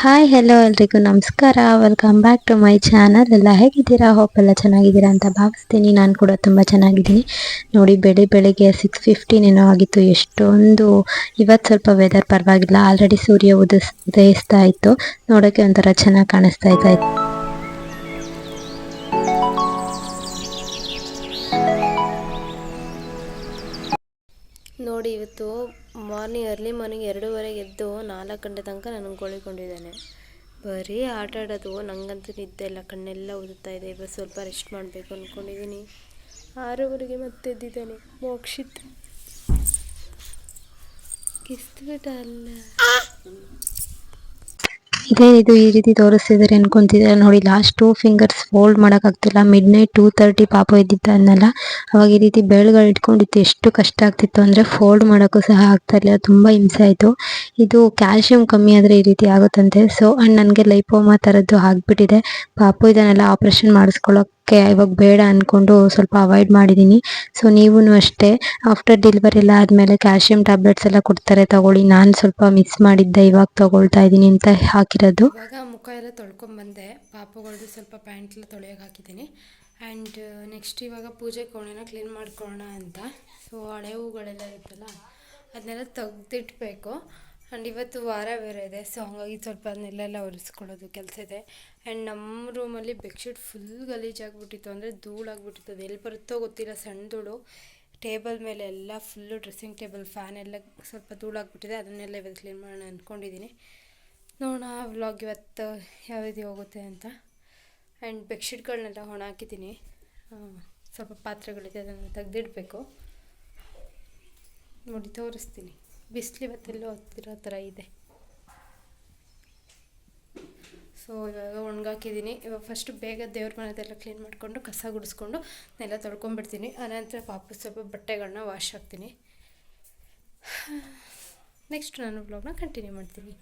Hi hello ಎಲ್ರಿಗೂ ನಮಸ್ಕಾರ. Welcome back to my channel ಎಲ್ಲ ಹೇಗಿದ್ದೀರಾ? ಹೋಪ್ ಎಲ್ಲ ಚೆನ್ನಾಗಿದ್ದೀರಾ ಅಂತ ಭಾವಿಸ್ತೀನಿ. ನಾನು ಕೂಡ ತುಂಬ ಚೆನ್ನಾಗಿದ್ದೀನಿ. ನೋಡಿ, ಬೆಳೆ ಬೆಳಿಗ್ಗೆ ಸಿಕ್ಸ್ ಫಿಫ್ಟೀನ್ ಏನೋ ಆಗಿತ್ತು. ಎಷ್ಟೊಂದು ಇವತ್ತು ಸ್ವಲ್ಪ ವೆದರ್ ಪರವಾಗಿಲ್ಲ. ಆಲ್ರೆಡಿ ಸೂರ್ಯ ಉದಿಸ್, ಉದಯಿಸ್ತಾ ಇತ್ತು. ನೋಡೋಕ್ಕೆ ಒಂಥರ ಚೆನ್ನಾಗಿ ಕಾಣಿಸ್ತಾ ಇತ್ತು ನೋಡಿ, ಇವತ್ತು ಮಾರ್ನಿಂಗ್ ಅರ್ಲಿ ಮಾರ್ನಿಂಗ್ ಎರಡೂವರೆಗೆ ಎದ್ದು ನಾಲ್ಕು ಗಂಟೆ ತನಕ ನನಗೆ ಗೋಳಿಕೊಂಡಿದ್ದಾನೆ ಬರೀ ಆಟ ಆಡೋದು ನನಗಂತೂ ನಿದ್ದೆ ಇಲ್ಲ, ಕಣ್ಣೆಲ್ಲ ಉದುತ್ತಾ ಇದೆ ಇವತ್ತು ಸ್ವಲ್ಪ ರೆಸ್ಟ್ ಮಾಡಬೇಕು ಅಂದ್ಕೊಂಡಿದ್ದೀನಿ ಆರೂವರೆಗೆ ಮತ್ತೆ ಎದ್ದಿದ್ದಾನೆ, ಮೋಕ್ಷಿತ್. ಕಿಸ್ಬಿಟ್ಟ ಅಲ್ಲ. ಇದೇ, ಇದು ಈ ರೀತಿ ತೋರಿಸ್ತಿದ್ದಾರೆ ಅನ್ಕೊಂತಿದ್ದಾರೆ ನೋಡಿ ಲಾಸ್ಟ್ ಟೂ ಫಿಂಗರ್ಸ್ ಫೋಲ್ಡ್ ಮಾಡೋಕ್ಕಾಗ್ತಿಲ್ಲ. ಮಿಡ್ ನೈಟ್ ಟೂ ತರ್ಟಿ ಪಾಪ ಇದ್ದಿದ್ದ ಅನ್ನಲ್ಲ. ಅವಾಗ ಈ ರೀತಿ ಬೆಳ್ಗಳು ಇಟ್ಕೊಂಡಿತ್ತು. ಎಷ್ಟು ಕಷ್ಟ ಆಗ್ತಿತ್ತು ಅಂದರೆ ಫೋಲ್ಡ್ ಮಾಡೋಕ್ಕೂ ಸಹ ಆಗ್ತಾ ಇರಲಿಲ್ಲ. ತುಂಬ ಹಿಂಸೆ ಆಯಿತು. ಇದು ಕ್ಯಾಲ್ಶಿಯಂ ಕಮ್ಮಿ ಆದರೆ ಈ ರೀತಿ ಆಗುತ್ತಂತೆ. ಸೊ ಅಂಡ್ ನನಗೆ ಲೈಪೋಮಾ ಥರದ್ದು ಆಗ್ಬಿಟ್ಟಿದೆ. ಪಾಪು ಇದನ್ನೆಲ್ಲ ಆಪ್ರೇಷನ್ ಮಾಡಿಸ್ಕೊಳ್ಳೋಕೆ ಇವಾಗ ಬೇಡ ಅಂದ್ಕೊಂಡು ಸ್ವಲ್ಪ ಅವಾಯ್ಡ್ ಮಾಡಿದ್ದೀನಿ ಸೊ ನೀವೂ ಅಷ್ಟೇ ಆಫ್ಟರ್ ಡೆಲಿವರಿ ಎಲ್ಲ ಆದಮೇಲೆ ಕ್ಯಾಲ್ಶಿಯಂ ಟ್ಯಾಬ್ಲೆಟ್ಸ್ ಎಲ್ಲ ಕೊಡ್ತಾರೆ, ತಗೊಳ್ಳಿ. ನಾನು ಸ್ವಲ್ಪ ಮಿಸ್ ಮಾಡಿದ್ದೆ, ಇವಾಗ ತಗೊಳ್ತಾ ಇದ್ದೀನಿ ಅಂತ ಹಾಕಿರೋದು. ಇವಾಗ ಮುಖ ಎಲ್ಲ ತೊಳ್ಕೊಂಡ್ಬಂದೆ ಪಾಪುಗಳದ್ದು ಸ್ವಲ್ಪ ಪ್ಯಾಂಟ್ ಎಲ್ಲ ತೊಳೆಯೋಕೆ ಹಾಕಿದ್ದೀನಿ ಆ್ಯಂಡ್ ನೆಕ್ಸ್ಟ್ ಇವಾಗ ಪೂಜೆ ಕೋಣೆನ ಕ್ಲೀನ್ ಮಾಡ್ಕೊಳ್ಳೋಣ ಅಂತ. ಸೊ ಹಳೆ ಹೂಗಳೆಲ್ಲ ಇರುತ್ತಲ್ಲ ಅದನ್ನೆಲ್ಲ ತೆಗ್ದಿಟ್ಬೇಕು. ಆ್ಯಂಡ್ ಇವತ್ತು ವಾರ ಬೇರೆ ಇದೆ ಸೊ ಹಾಗಾಗಿ ಸ್ವಲ್ಪ ಅದನ್ನೆಲ್ಲ ಒರೆಸ್ಕೊಳ್ಳೋದು ಕೆಲಸ ಇದೆ. ಆ್ಯಂಡ್ ನಮ್ಮ ರೂಮಲ್ಲಿ ಬೆಡ್ಶೀಟ್ ಫುಲ್ ಗಲೀಜಾಗ್ಬಿಟ್ಟಿತ್ತು ಅಂದರೆ ಧೂಳಾಗ್ಬಿಟ್ಟಿತ್ತು, ಅದು ಎಲ್ಲಿ ಬರುತ್ತೋ ಗೊತ್ತಿಲ್ಲ ಸಣ್ಣ ಧೂಳು ಟೇಬಲ್ ಮೇಲೆ ಎಲ್ಲ ಫುಲ್ಲು ಡ್ರೆಸ್ಸಿಂಗ್ ಟೇಬಲ್ ಫ್ಯಾನ್ ಎಲ್ಲ ಸ್ವಲ್ಪ ಧೂಳಾಗ್ಬಿಟ್ಟಿದೆ, ಅದನ್ನೆಲ್ಲ ಇವತ್ತು ಕ್ಲೀನ್ ಮಾಡೋಣ ಅಂದ್ಕೊಂಡಿದ್ದೀನಿ ನೋಡೋಣ ವ್ಲಾಗ್ ಇವತ್ತು ಯಾವ ರೀತಿ ಹೋಗುತ್ತೆ ಅಂತ. ಆ್ಯಂಡ್ ಬೆಡ್ಶೀಟ್ಗಳನ್ನೆಲ್ಲ ಒಣ ಹಾಕಿದ್ದೀನಿ ಸ್ವಲ್ಪ ಪಾತ್ರೆಗಳಿದೆ, ಅದನ್ನು ತೆಗೆದಿಡಬೇಕು. ನೋಡಿ, ತೋರಿಸ್ತೀನಿ. ಬಿಸಿಲು ಇವತ್ತೆಲ್ಲೋ ಹತ್ತಿರೋ ಥರ ಇದೆ. ಸೊ ಇವಾಗ ಒಣಗಾಕಿದ್ದೀನಿ. ಇವಾಗ ಫಸ್ಟ್ ಬೇಗ ದೇವ್ರ ಮನೆದೆಲ್ಲ ಕ್ಲೀನ್ ಮಾಡಿಕೊಂಡು ಕಸ ಗುಡಿಸ್ಕೊಂಡು ನೆಲ ತೊಳ್ಕೊಂಡ್ಬಿಡ್ತೀನಿ. ಆನಂತರ ಪಾಪು ಸ್ವಲ್ಪ ಬಟ್ಟೆಗಳನ್ನ ವಾಶ್ ಹಾಕ್ತೀನಿ. ನೆಕ್ಸ್ಟ್ ನಾನು ಬ್ಲಾಗ್ನ ಕಂಟಿನ್ಯೂ ಮಾಡ್ತೀನಿ.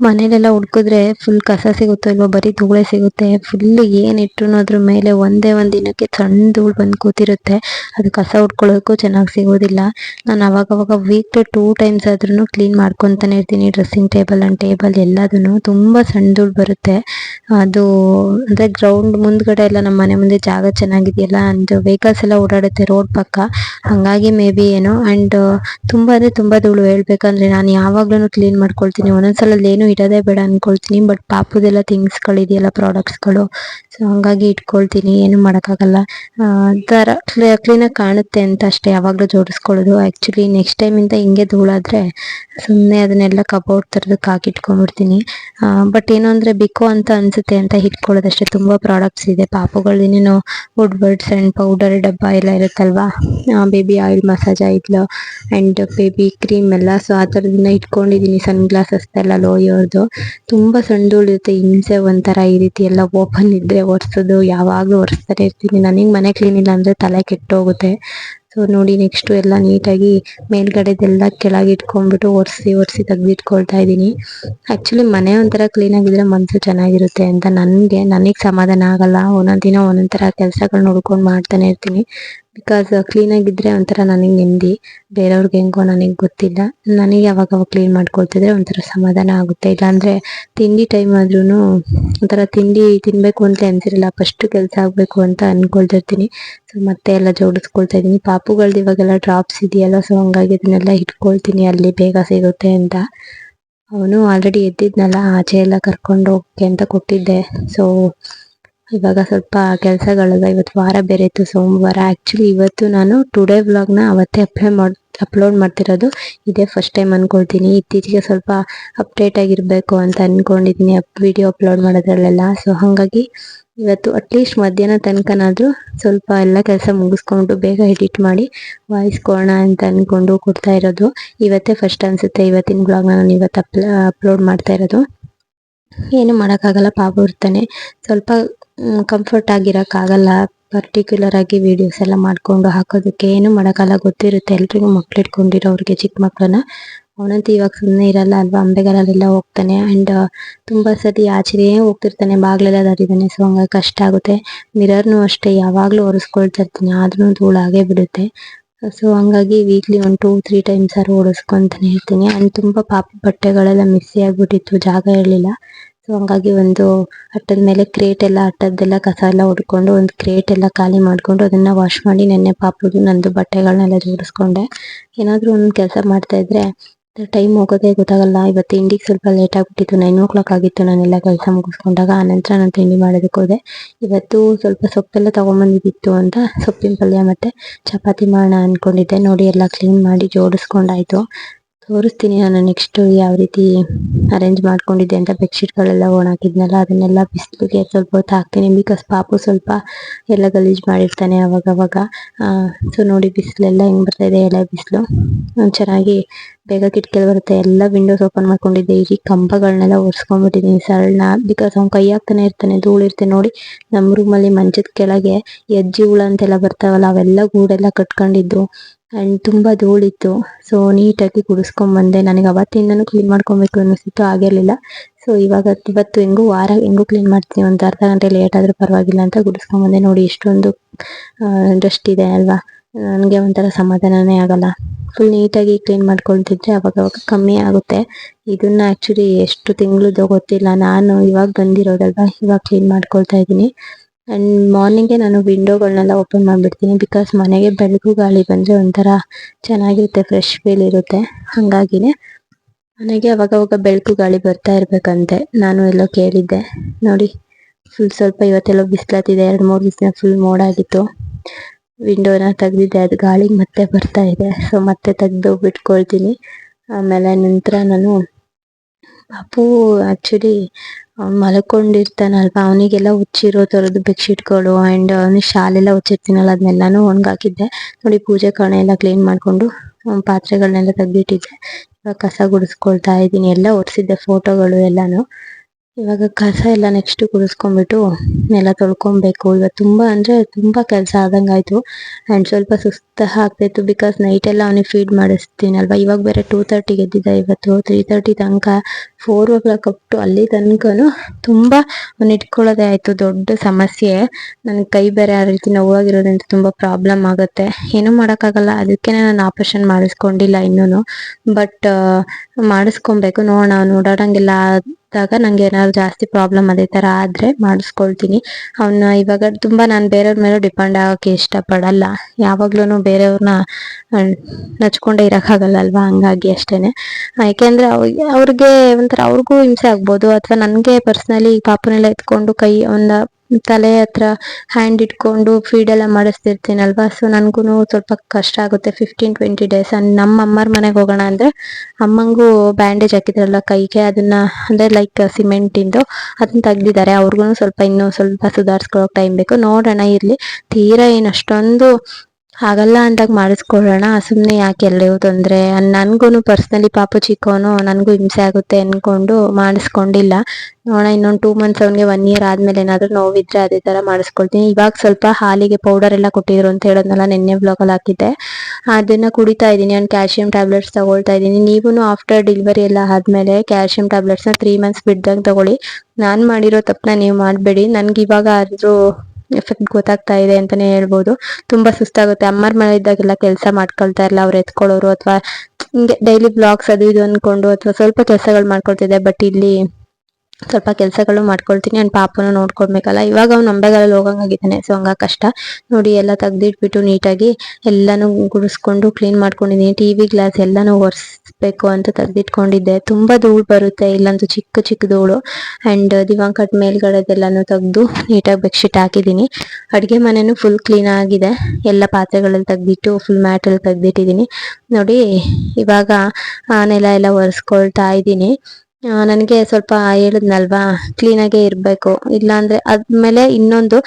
ಮನೇಲೆಲ್ಲ ಹುಡ್ಕಿದ್ರೆ ಫುಲ್ ಕಸ ಸಿಗುತ್ತೋ ಇಲ್ವೋ, ಬರೀ ಧೂಳೆ ಸಿಗುತ್ತೆ. ಫುಲ್ ಏನಿಟ್ರು ಅದ್ರ ಮೇಲೆ ಒಂದೇ ಒಂದು ದಿನಕ್ಕೆ ಸಣ್ಣ ಧೂಳು ಬಂದು ಕೂತಿರುತ್ತೆ. ಅದು ಕಸ ಉಟ್ಕೊಳ್ಳೋದಕ್ಕೂ ಚೆನ್ನಾಗಿ ಸಿಗೋದಿಲ್ಲ. ನಾನು ಅವಾಗವಾಗ ಅವಾಗ ವೀಕ್ ಟೂ ಟೈಮ್ಸ್ ಆದ್ರೂ ಕ್ಲೀನ್ ಮಾಡ್ಕೊತಾನೆ ಇರ್ತೀನಿ. ಡ್ರೆಸ್ಸಿಂಗ್ ಟೇಬಲ್ ಆ್ಯಂಡ್ ಟೇಬಲ್ ಎಲ್ಲದನ್ನು ತುಂಬ ಸಣ್ಣ ಧೂಳು ಬರುತ್ತೆ. ಅದು ಅಂದರೆ ಗ್ರೌಂಡ್ ಮುಂದ್ಗಡೆ ಎಲ್ಲ ನಮ್ಮ ಮನೆ ಮುಂದೆ ಜಾಗ ಚೆನ್ನಾಗಿದೆಯಲ್ಲ ಅಂಡ್ ವೆಹಿಕಲ್ಸ್ ಎಲ್ಲ ಓಡಾಡುತ್ತೆ ರೋಡ್ ಪಕ್ಕ. ಹಾಗಾಗಿ ಮೇ ಬಿ ಏನೋ ಆ್ಯಂಡ್ ತುಂಬ ಅಂದರೆ ತುಂಬ ಧೂಳು ಹೇಳ್ಬೇಕಂದ್ರೆ ನಾನು ಯಾವಾಗ್ಲೂ ಕ್ಲೀನ್ ಮಾಡ್ಕೊಳ್ತೀನಿ. ಒಂದೊಂದ್ಸಲ ಏನು ಇಡೋದೇ ಬೇಡ ಅನ್ಕೊಳ್ತೀನಿ ಬಟ್ ಪಾಪುದೆಲ್ಲ ಥಿಂಗ್ಸ್ಗಳಿದೆಯಲ್ಲ ಪ್ರಾಡಕ್ಟ್ಸ್ಗಳು ಸೊ ಹಂಗಾಗಿ ಇಟ್ಕೊಳ್ತೀನಿ, ಏನು ಮಾಡೋಕ್ಕಾಗಲ್ಲ. ಥರ ಕ್ಲೀನಾಗಿ ಕಾಣುತ್ತೆ ಅಂತ ಅಷ್ಟೇ, ಯಾವಾಗಲೂ ಜೋಡಿಸ್ಕೊಳ್ಳೋದು. ಆ್ಯಕ್ಚುಲಿ ನೆಕ್ಸ್ಟ್ ಟೈಮಿಂದ ಹಿಂಗೆ ಧೂಳಾದರೆ ಸುಮ್ಮನೆ ಅದನ್ನೆಲ್ಲ ಕಬೋರ್ಡ್ ಥರದಕ್ಕೆ ಹಾಕಿಟ್ಕೊಂಡ್ಬಿಡ್ತೀನಿ ಬಟ್ ಏನು ಅಂದರೆ ಬಿಕೋ ಅಂತ ಅನಿಸುತ್ತೆ ಅಂತ ಇಟ್ಕೊಳ್ಳೋದಷ್ಟೇ, ತುಂಬ ಪ್ರಾಡಕ್ಟ್ಸ್ ಇದೆ. ಪಾಪುಗಳೇನೇನೋ ವುಡ್ ಬರ್ಡ್ಸ್ ಆ್ಯಂಡ್ ಪೌಡರ್ ಡಬ್ಬ ಎಲ್ಲ ಇರುತ್ತಲ್ವಾ? Baby oil massage oil and baby cream ಎಲ್ಲ. ಸೊ ಆ ಥರದನ್ನ ಇಟ್ಕೊಂಡಿದ್ದೀನಿ ಸನ್ ಗ್ಲಾಸಸ್ ಎಲ್ಲ ಲೋಯೋರ್ದು ತುಂಬ ಸಣ್ಣದುಳಿರುತ್ತೆ ಹಿಂಸೆ ಒಂಥರ ಈ ರೀತಿ ಎಲ್ಲ ಓಪನ್ ಇದ್ದರೆ ಒರೆಸೋದು ಯಾವಾಗಲೂ ಒರೆಸ್ತಾನೆ ಇರ್ತೀನಿ. ನನಗೆ ಮನೆ ಕ್ಲೀನ್ ಇಲ್ಲ ಅಂದರೆ ತಲೆ ಕೆಟ್ಟೋಗುತ್ತೆ. ಸೊ ನೋಡಿ ನೆಕ್ಸ್ಟು ಎಲ್ಲ ನೀಟಾಗಿ ಮೇಲ್ಗಡೆದೆಲ್ಲ ಕೆಳಗೆ ಇಟ್ಕೊಂಡ್ಬಿಟ್ಟು ಒರೆಸಿ ಒರೆಸಿ ತೆಗೆದಿಟ್ಕೊಳ್ತಾ ಇದ್ದೀನಿ. ಆ್ಯಕ್ಚುಲಿ ಮನೆ ಒಂಥರ ಕ್ಲೀನಾಗಿದ್ರೆ ಮನಸ್ಸು ಚೆನ್ನಾಗಿರುತ್ತೆ ಅಂತ ನನಗೆ ನನಗೆ ಸಮಾಧಾನ ಆಗಲ್ಲ. ಒಂದೊಂದು ದಿನ ಒಂದೊಂದು ಥರ ಕೆಲಸಗಳು ನೋಡ್ಕೊಂಡು ಮಾಡ್ತಾನೆ ಇರ್ತೀನಿ. ಬಿಕಾಸ್ ಕ್ಲೀನಾಗಿದ್ದರೆ ಒಂಥರ ನನಗೆ ನೆಮ್ಮದಿ. ಬೇರೆಯವ್ರಿಗೆ ಹೆಂಗೋ ನನಗೆ ಗೊತ್ತಿಲ್ಲ. ನನಗೆ ಅವಾಗ ಕ್ಲೀನ್ ಮಾಡ್ಕೊಳ್ತಿದ್ರೆ ಒಂಥರ ಸಮಾಧಾನ ಆಗುತ್ತೆ. ಇಲ್ಲಾಂದರೆ ತಿಂಡಿ ಟೈಮ್ ಆದ್ರೂ ಒಂಥರ ತಿಂಡಿ ತಿನ್ನಬೇಕು ಅಂತ ಅನ್ಸಿರಲ್ಲ ಫಸ್ಟ್ ಕೆಲಸ ಆಗಬೇಕು ಅಂತ ಅಂದ್ಕೊಳ್ತಿರ್ತೀನಿ ಸೊ ಮತ್ತೆ ಎಲ್ಲ ಜೋಡಿಸ್ಕೊಳ್ತಾ ಇದ್ದೀನಿ. ಪಾಪುಗಳ್ದು ಇವಾಗೆಲ್ಲ ಡ್ರಾಪ್ಸ್ ಇದೆಯಲ್ಲ ಸೊ ಹಂಗಾಗಿ ಅದನ್ನೆಲ್ಲ ಇಟ್ಕೊಳ್ತೀನಿ. ಅಲ್ಲಿ ಬೇಗ ಸಿಗುತ್ತೆ ಅಂತ. ಅವನು ಆಲ್ರೆಡಿ ಎದ್ದಿದ್ನಲ್ಲ, ಆಚೆ ಎಲ್ಲ ಕರ್ಕೊಂಡು ಹೋಗಕ್ಕೆ ಅಂತ ಕೊಟ್ಟಿದ್ದೆ. ಸೊ ಇವಾಗ ಸ್ವಲ್ಪ ಕೆಲಸಗಳಿದೆ. ಇವತ್ತು ವಾರ ಬೇರೆ ಇತ್ತು, ಸೋಮವಾರ. ಆ್ಯಕ್ಚುಲಿ ಇವತ್ತು ನಾನು ಟುಡೇ ವ್ಲಾಗ್ನ ಅವತ್ತೇ ಅಪ್ಲೈ ಮಾಡಿ ಅಪ್ಲೋಡ್ ಮಾಡ್ತಿರೋದು. ಇದೇ ಫಸ್ಟ್ ಟೈಮ್ ಅಂದ್ಕೊಳ್ತೀನಿ ಇತ್ತೀಚೆಗೆ ಸ್ವಲ್ಪ ಅಪ್ಡೇಟ್ ಆಗಿರಬೇಕು ಅಂತ ಅಂದ್ಕೊಂಡಿದ್ದೀನಿ ಅಪ್ ವಿಡಿಯೋ ಅಪ್ಲೋಡ್ ಮಾಡೋದ್ರಲ್ಲೆಲ್ಲ. ಸೊ ಹಾಗಾಗಿ ಇವತ್ತು ಅಟ್ಲೀಸ್ಟ್ ಮಧ್ಯಾಹ್ನ ತನಕನಾದರೂ ಸ್ವಲ್ಪ ಎಲ್ಲ ಕೆಲಸ ಮುಗಿಸ್ಕೊಂಡು ಬೇಗ ಎಡಿಟ್ ಮಾಡಿ ವಾಯ್ಸ್ ಕೊಡೋಣ ಅಂತ ಅಂದ್ಕೊಂಡು ಕೊಡ್ತಾ ಇರೋದು. ಇವತ್ತೇ ಫಸ್ಟ್ ಅನಿಸುತ್ತೆ ಇವತ್ತಿನ ವ್ಲಾಗ್ನ ನಾನು ಇವತ್ತು ಅಪ್ಲ ಅಪ್ಲೋಡ್ ಮಾಡ್ತಾ ಇರೋದು. ಏನು ಮಾಡೋಕ್ಕಾಗಲ್ಲ, ಪಾಪ ಇರ್ತಾನೆ ಸ್ವಲ್ಪ ಕಂಫರ್ಟ್ ಆಗಿರೋಕ್ಕಾಗಲ್ಲ. ಪರ್ಟಿಕ್ಯುಲರ್ ಆಗಿ ವಿಡಿಯೋಸ್ ಎಲ್ಲ ಮಾಡ್ಕೊಂಡು ಹಾಕೋದಕ್ಕೆ ಏನು ಮಾಡೋಕ್ಕಲ್ಲ ಗೊತ್ತಿರುತ್ತೆ, ಎಲ್ರಿಗೂ ಮಕ್ಳು ಇಟ್ಕೊಂಡಿರೋರಿಗೆ, ಚಿಕ್ಕ ಮಕ್ಕಳನ್ನ ಅವನಂತೂ ಇವಾಗ ಸುಮ್ಮನೆ ಇರಲ್ಲ ಅಲ್ವಾ? ಅಂಬೆಗಾಲಲ್ಲೆಲ್ಲ ಹೋಗ್ತಾನೆ ಆ್ಯಂಡ್ ತುಂಬ ಸತಿ ಆಚೆಗೆ ಹೋಗ್ತಿರ್ತಾನೆ, ಬಾಗ್ಲೆಲ್ಲ ದಾರಿದ್ದಾನೆ ಸೊ ಹಂಗಾಗಿ ಕಷ್ಟ ಆಗುತ್ತೆ. ಮಿರರ್ನು ಅಷ್ಟೇ, ಯಾವಾಗಲೂ ಒರೆಸ್ಕೊಳ್ತಾ ಇರ್ತೀನಿ ಆದ್ರೂ ಧೂಳು ಆಗೇ ಬಿಡುತ್ತೆ. ಸೊ ಹಂಗಾಗಿ weekly one two three times ಆದ್ರೂ ಓಡಿಸ್ಕೊಂತಾನೆ ಇರ್ತೀನಿ. ಅಂಡ್ ತುಂಬಾ ಪಾಪ ಬಟ್ಟೆಗಳೆಲ್ಲ ಮಿಸ್ಸಿ ಆಗಿಬಿಟ್ಟಿತ್ತು, ಜಾಗ ಇರಲಿಲ್ಲ. ಸೊ ಹಂಗಾಗಿ ಒಂದು ಅಟ್ಟದ ಮೇಲೆ ಕ್ರೇಟ್ ಎಲ್ಲ ಅಟ್ಟದ್ದೆಲ್ಲ ಕಸ ಎಲ್ಲ ಹೊಡ್ಕೊಂಡು ಒಂದು ಕ್ರೇಟ್ ಎಲ್ಲ ಖಾಲಿ ಮಾಡ್ಕೊಂಡು ಅದನ್ನ ವಾಶ್ ಮಾಡಿ ನೆನ್ನೆ ಪಾಪುದು ನಂದು ಬಟ್ಟೆಗಳನ್ನೆಲ್ಲ ಜೋಡಿಸ್ಕೊಂಡೆ. ಏನಾದ್ರೂ ಒಂದು ಕೆಲಸ ಮಾಡ್ತಾ ಇದ್ರೆ ಟೈಮ್ ಹೋಗೋದೇ ಗೊತ್ತಾಗಲ್ಲ. ಇವತ್ತು ತಿಂಡಿಗೆ ಸ್ವಲ್ಪ ಲೇಟ್ ಆಗಿಬಿಟ್ಟಿತ್ತು. ನೈನ್ ಓ ಕ್ಲಾಕ್ ಆಗಿತ್ತು ನಾನೆಲ್ಲ ಕೆಲಸ ಮುಗಿಸ್ಕೊಂಡಾಗ. ಆನಂತರ ನಾನು ತಿಂಡಿ ಮಾಡೋದಕ್ಕೆ ಹೋದೆ. ಇವತ್ತು ಸ್ವಲ್ಪ ಸೊಪ್ಪೆಲ್ಲ ತೊಗೊಂಬಂದಿದ್ದಿತ್ತು ಅಂತ ಸೊಪ್ಪಿನ ಪಲ್ಯ ಮತ್ತೆ ಚಪಾತಿ ಮಾಡೋಣ ಅಂದ್ಕೊಂಡಿದ್ದೆ ನೋಡಿ ಎಲ್ಲ ಕ್ಲೀನ್ ಮಾಡಿ ಜೋಡಿಸ್ಕೊಂಡಾಯ್ತು. ತೋರಿಸ್ತೀನಿ ನಾನು ನೆಕ್ಸ್ಟ್ ಯಾವ ರೀತಿ ಅರೇಂಜ್ ಮಾಡ್ಕೊಂಡಿದ್ದೆ ಅಂತ ಬೆಡ್ಶೀಟ್ಗಳೆಲ್ಲ ಒಣ ಹಾಕಿದ್ನಲ್ಲ, ಅದನ್ನೆಲ್ಲ ಬಿಸಿಲಿಗೆ ಸ್ವಲ್ಪ ಹೊತ್ತು ಹಾಕ್ತೀನಿ. ಬಿಕಾಸ್ ಪಾಪು ಸ್ವಲ್ಪ ಎಲ್ಲ ಗಲೀಜ್ ಮಾಡಿರ್ತಾನೆ ಅವಾಗ ಅವಾಗ. ಸೊ ನೋಡಿ ಬಿಸಿಲೆಲ್ಲ ಹೆಂಗ್ ಬರ್ತಾ ಇದೆ ಎಲ್ಲ ಬಿಸಿಲು. ಚೆನ್ನಾಗಿ ಬೇಗ ಕಿಟಕಿಯಲ್ಲಿ ಬರುತ್ತೆ. ಎಲ್ಲ ವಿಂಡೋಸ್ ಓಪನ್ ಮಾಡ್ಕೊಂಡಿದ್ದೆ. ಈ ಕಂಬಗಳನ್ನೆಲ್ಲ ಒರೆಸ್ಕೊಂಡ್ಬಿಟ್ಟಿದ್ದೀನಿ ಸರಳನ ಬಿಕಾಸ್ ಅವ್ನು ಕೈ ಹಾಕ್ತಾನೆ ಇರ್ತಾನೆ ಧೂಳಿರ್ತೆ ನೋಡಿ. ನಮ್ಮ ರೂಮಲ್ಲಿ ಮಂಚದ ಕೆಳಗೆ ಎಜ್ಜಿ ಹುಳ ಅಂತೆಲ್ಲ ಬರ್ತಾವಲ್ಲ, ಅವೆಲ್ಲ ಗೂಡೆಲ್ಲ ಕಟ್ಕೊಂಡಿದ್ದು ಅಂಡ್ ತುಂಬಾ ಧೂಳಿತ್ತು. ಸೊ ನೀಟಾಗಿ ಗುಡಿಸ್ಕೊಂಡ್ ಬಂದೆ ನನಗೆ ಅವತ್ತಿಂದನೂ ಕ್ಲೀನ್ ಮಾಡ್ಕೊಬೇಕು ಅನ್ನಿಸ್ತಿತ್ತು, ಆಗಿರಲಿಲ್ಲ. ಸೊ ಇವಾಗ ಇವತ್ತು ಹೆಂಗು ವಾರ ಹೆಂಗೂ ಕ್ಲೀನ್ ಮಾಡ್ತೀನಿ. ಒಂದು ಅರ್ಧ ಗಂಟೆ ಲೇಟ್ ಆದ್ರೂ ಪರವಾಗಿಲ್ಲ ಅಂತ ಗುಡಿಸ್ಕೊಂಡ್ ಬಂದೆ ನೋಡಿ, ಇಷ್ಟೊಂದು ಡಸ್ಟ್ ಇದೆ ಅಲ್ವಾ? ನನಗೆ ಒಂಥರ ಸಮಾಧಾನನೇ ಆಗಲ್ಲ. ಫುಲ್ ನೀಟಾಗಿ ಕ್ಲೀನ್ ಮಾಡ್ಕೊಳ್ತಿದ್ರೆ ಅವಾಗ ಅವಾಗ ಕಮ್ಮಿ ಆಗುತ್ತೆ. ಇದನ್ನ ಆ್ಯಕ್ಚುಲಿ ಎಷ್ಟು ತಿಂಗಳದ್ದು ಗೊತ್ತಿಲ್ಲ. ನಾನು ಇವಾಗ ಬಂದಿರೋದಲ್ವಾ? ಇವಾಗ ಕ್ಲೀನ್ ಮಾಡ್ಕೊಳ್ತಾ ಇದ್ದೀನಿ. ಅಂಡ್ ಮಾರ್ನಿಂಗ್ಗೆ ನಾನು ವಿಂಡೋಗಳನ್ನೆಲ್ಲ ಓಪನ್ ಮಾಡ್ಬಿಡ್ತೀನಿ ಬಿಕಾಸ್ ಮನೆಗೆ ಬೆಳಕು ಗಾಳಿ ಬಂದ್ರೆ ಒಂಥರ ಚೆನ್ನಾಗಿರುತ್ತೆ ಫ್ರೆಶ್ ಫೀಲ್ ಇರುತ್ತೆ. ಹಂಗಾಗಿನೇ ಮನೆಗೆ ಅವಾಗವಾಗ ಅವಾಗ ಬೆಳಕು ಗಾಳಿ ಬರ್ತಾ ಇರ್ಬೇಕಂತೆ. ನಾನು ಎಲ್ಲೋ ಕೇಳಿದ್ದೆ. ನೋಡಿ ಫುಲ್ ಸ್ವಲ್ಪ ಇವತ್ತೆಲ್ಲ ಬಿಸಿಲತ್ತಿದೆ ಎರಡು ಮೂರು ದಿವಸ ಫುಲ್ ಮೋಡ ಆಗಿತ್ತು ವಿಂಡೋನ ತೆಗ್ದಿದ್ದೆ, ಅದು ಗಾಳಿ ಮತ್ತೆ ಬರ್ತಾ ಇದೆ. ಸೊ ಮತ್ತೆ ತೆಗೆದು ಬಿಟ್ಕೊಳ್ತೀನಿ. ಆಮೇಲೆ ನಂತರ ನಾನು, ಪಾಪು ಆಕ್ಚುಲಿ ಅವ್ನು ಮಲ್ಕೊಂಡಿರ್ತಾನಲ್ವಾ? ಅವನಿಗೆಲ್ಲ ಹುಚ್ಚಿರೋ ಥರದ್ದು ಬೆಡ್ಶೀಟ್ಗಳು ಅಂಡ್ ಅವನಿಗೆ ಶಾಲೆಲ್ಲ ಹುಚ್ಚಿರ್ತೀನಲ್ಲ, ಅದನ್ನೆಲ್ಲಾನು ಒಣಗಾಕಿದ್ದೆ. ನೋಡಿ ಪೂಜೆ ಕಣೆ ಎಲ್ಲ ಕ್ಲೀನ್ ಮಾಡ್ಕೊಂಡು ಪಾತ್ರೆಗಳನ್ನೆಲ್ಲ ತೆಗ್ದಿಟ್ಟಿದ್ದೆ. ಇವಾಗ ಕಸ ಗುಡಿಸ್ಕೊಳ್ತಾ ಇದ್ದೀನಿ. ಎಲ್ಲ ಒರೆಸಿದ್ದೆ ಫೋಟೋಗಳು ಎಲ್ಲಾನು. ಇವಾಗ ಕಸ ಎಲ್ಲ ನೆಕ್ಸ್ಟ್ ಗುಡಿಸ್ಕೊಂಡ್ಬಿಟ್ಟು ನೆಲ ತೊಳ್ಕೊಬೇಕು. ಇವಾಗ ತುಂಬಾ ಅಂದ್ರೆ ತುಂಬಾ ಕೆಲಸ ಆದಂಗಾಯ್ತು ಆ್ಯಂಡ್ ಸ್ವಲ್ಪ ಸುಸ್ತ ಆಗ್ತಿತ್ತು ಬಿಕಾಸ್ ನೈಟ್ ಎಲ್ಲ ಅವನಿಗೆ ಫೀಡ್ ಮಾಡಿಸ್ತೀನಲ್ವಾ? ಇವಾಗ ಬೇರೆ ಟೂ ತರ್ಟಿಗೆ ಎದ್ದಿದ್ದ ಇವತ್ತು. ತ್ರೀ ತರ್ಟಿ ತನಕ four o'clock up to ಅಲ್ಲಿ ತನಕನು ತುಂಬಾ ಅವ್ನು ಇಟ್ಕೊಳ್ಳೋದೇ ಆಯ್ತು. ದೊಡ್ಡ ಸಮಸ್ಯೆ. ನನಗೆ ಕೈ ಬೇರೆ ಆ ರೀತಿ ನೋವಾಗಿರೋದ್ರಿಂದ ತುಂಬಾ ಪ್ರಾಬ್ಲಮ್ ಆಗುತ್ತೆ. ಏನು ಮಾಡೋಕ್ಕಾಗಲ್ಲ. ಅದಕ್ಕೆ ನಾನು ಆಪರೇಷನ್ ಮಾಡಿಸ್ಕೊಂಡಿಲ್ಲ ಇನ್ನೂನು. ಬಟ್ ಮಾಡಿಸ್ಕೊಬೇಕು. ನೋಡೋಣ. ಅವ್ನು ಓಡಾಡಂಗೆಲ್ಲ ಆದಾಗ ನಂಗೆ ಏನಾದ್ರು ಜಾಸ್ತಿ ಪ್ರಾಬ್ಲಮ್ ಅದೇ ತರ ಆದ್ರೆ ಮಾಡಿಸ್ಕೊಳ್ತೀನಿ. ಅವನ್ನ ಇವಾಗ ತುಂಬಾ ನಾನು ಬೇರೆಯವ್ರ ಮೇಲೆ ಡಿಪೆಂಡ್ ಆಗೋಕೆ ಇಷ್ಟಪಡಲ್ಲ. ಯಾವಾಗ್ಲೂ ಬೇರೆಯವ್ರನ್ನ ನಚ್ಕೊಂಡೇ ಇರಕ್ಕಾಗಲ್ಲ ಅಲ್ವಾ? ಹಂಗಾಗಿ ಅಷ್ಟೇನೆ. ಯಾಕೆಂದ್ರೆ ಅವ್ರಿಗೆ ಒಂಥರ ಅವ್ರಿಗೂ ಹಿಂಸೆ ಆಗ್ಬೋದು. ಅಥವಾ ನನಗೆ ಪರ್ಸ್ನಲಿ ಪಾಪನೆಲ್ಲ ಎತ್ಕೊಂಡು ಕೈ, ಒಂದ ತಲೆ ಹತ್ರ ಹ್ಯಾಂಡ್ ಇಟ್ಕೊಂಡು ಫೀಡ್ ಎಲ್ಲ ಮಾಡಿಸ್ತಿರ್ತೀನಲ್ವಾ? ಸೊ ನನಗೂ ಸ್ವಲ್ಪ ಕಷ್ಟ ಆಗುತ್ತೆ. ಫಿಫ್ಟೀನ್ ಟ್ವೆಂಟಿ ಡೇಸ್ ಅಂಡ್ ನಮ್ಮ ಅಮ್ಮರ ಮನೆಗೆ ಹೋಗೋಣ ಅಂದ್ರೆ ಅಮ್ಮಂಗೂ ಬ್ಯಾಂಡೇಜ್ ಹಾಕಿದ್ರಲ್ಲ ಕೈಗೆ, ಅದನ್ನ ಅಂದ್ರೆ ಲೈಕ್ ಸಿಮೆಂಟಿಂದು ಅದನ್ನ ತೆಗ್ದಿದ್ದಾರೆ. ಅವ್ರಿಗೂ ಸ್ವಲ್ಪ ಇನ್ನೂ ಸ್ವಲ್ಪ ಸುಧಾರಿಸ್ಕೊಳ್ಳೋಕೆ ಟೈಮ್ ಬೇಕು. ನೋಡೋಣ ಇರ್ಲಿ. ತೀರಾ ಏನು ಅಷ್ಟೊಂದು ಆಗಲ್ಲ ಅಂದಾಗ ಮಾಡಿಸ್ಕೊಳ್ಳೋಣ. ಸುಮ್ಮನೆ ಯಾಕೆ ಎಲ್ಲರಿಗೂ ತೊಂದರೆ? ನನಗೂ ಪರ್ಸ್ನಲಿ ಪಾಪ ಚಿಕ್ಕವನು ನನಗೂ ಹಿಂಸೆ ಆಗುತ್ತೆ ಅನ್ಕೊಂಡು ಮಾಡಿಸ್ಕೊಂಡಿಲ್ಲ. ನೋಡೋಣ, ಇನ್ನೊಂದು ಟೂ ಮಂತ್ಸ್ ಅವನಿಗೆ ಒನ್ ಇಯರ್ ಆದಮೇಲೆ ಏನಾದರೂ ನೋವಿದ್ರೆ ಅದೇ ಥರ ಮಾಡಿಸ್ಕೊಳ್ತೀನಿ. ಇವಾಗ ಸ್ವಲ್ಪ ಹಾಲಿಗೆ ಪೌಡರ್ ಎಲ್ಲ ಕೊಟ್ಟಿದ್ರು ಅಂತ ಹೇಳೋದ್ನಲ್ಲ ನಿನ್ನೆ ಬ್ಲಾಗಲ್ಲಿ ಹಾಕಿದ್ದೆ. ಅದನ್ನ ಕುಡಿತಾ ಇದ್ದೀನಿ. ನಾನು ಕ್ಯಾಲ್ಶಿಯಂ ಟ್ಯಾಬ್ಲೆಟ್ಸ್ ತಗೊಳ್ತಾ ಇದ್ದೀನಿ. ನೀವು ಆಫ್ಟರ್ ಡೆಲಿವರಿ ಎಲ್ಲ ಆದ್ಮೇಲೆ ಕ್ಯಾಲ್ಶಿಯಂ ಟ್ಯಾಬ್ಲೆಟ್ಸ್ನ ತ್ರೀ ಮಂತ್ಸ್ ಬಿಡ್ದಂಗೆ ತಗೊಳ್ಳಿ. ನಾನು ಮಾಡಿರೋ ತಪ್ಪನ್ನ ನೀವು ಮಾಡಬೇಡಿ. ನನಗೆ ಇವಾಗ ಆದರೂ ಎಫೆಕ್ಟ್ ಗೊತ್ತಾಗ್ತಾ ಇದೆ ಅಂತಾನೆ ಹೇಳ್ಬೋದು. ತುಂಬಾ ಸುಸ್ತಾಗುತ್ತೆ. ಅಮ್ಮರ್ ಮನೆ ಇದ್ದಾಗೆಲ್ಲ ಕೆಲಸ ಮಾಡ್ಕೊಳ್ತಾ ಇರಲ್ಲ ಅವ್ರು ಎತ್ಕೊಳ್ಳೋರು, ಅಥವಾ ಹಿಂಗೆ ಡೈಲಿ ಬ್ಲಾಗ್ಸ್ ಅದು ಇದು ಅನ್ಕೊಂಡು, ಅಥವಾ ಸ್ವಲ್ಪ ಕೆಲಸಗಳು ಮಾಡ್ಕೊಳ್ತಿದ್ದೆ ಬಟ್ ಇಲ್ಲಿ ಸ್ವಲ್ಪ ಕೆಲಸಗಳು ಮಾಡ್ಕೊಳ್ತೀನಿ. ಆ್ಯಂಡ್ ಪಾಪನ ನೋಡ್ಕೊಳ್ಬೇಕಲ್ಲ. ಇವಾಗ ಅವ್ನು ನಂಬೆಗಳಲ್ಲಿ ಹೋಗಂಗಾಗಿದ್ದಾನೆ. ಸೊ ಹಂಗ ಕಷ್ಟ. ನೋಡಿ ಎಲ್ಲ ತೆಗ್ದಿಟ್ಬಿಟ್ಟು ನೀಟಾಗಿ ಎಲ್ಲಾನು ಗುಡಿಸ್ಕೊಂಡು ಕ್ಲೀನ್ ಮಾಡ್ಕೊಂಡಿದ್ದೀನಿ ಟಿ ವಿ ಗ್ಲಾಸ್ ಎಲ್ಲನೂ ಒರೆಸ್ಬೇಕು ಅಂತ ತೆಗ್ದಿಟ್ಕೊಂಡಿದ್ದೆ. ತುಂಬಾ ಧೂಳು ಬರುತ್ತೆ ಇಲ್ಲಂತೂ ಚಿಕ್ಕ ಚಿಕ್ಕ ಧೂಳು. ಅಂಡ್ ದಿವಾಂಕಟ್ ಮೇಲ್ಗಡೆದೆಲ್ಲಾನು ತೆಗ್ದು ನೀಟಾಗಿ ಬೆಡ್ಶೀಟ್ ಹಾಕಿದ್ದೀನಿ ಅಡುಗೆ ಮನೆಯೂ ಫುಲ್ ಕ್ಲೀನ್ ಆಗಿದೆ. ಎಲ್ಲ ಪಾತ್ರೆಗಳಲ್ಲಿ ತೆಗ್ದಿಟ್ಟು ಫುಲ್ ಮ್ಯಾಟಲ್ಲಿ ತೆಗ್ದಿಟ್ಟಿದ್ದೀನಿ ನೋಡಿ ಇವಾಗ ನೆಲ ಎಲ್ಲ ಒರೆಸ್ಕೊಳ್ತಾ ಇದ್ದೀನಿ ನನಗೆ ಸ್ವಲ್ಪ ಹೇಳಿದ್ನಲ್ವಾ ಕ್ಲೀನಾಗೆ ಇರಬೇಕು. ಇಲ್ಲಾಂದ್ರೆ ಅದ್ಮೇಲೆ ಇನ್ನೊಂದು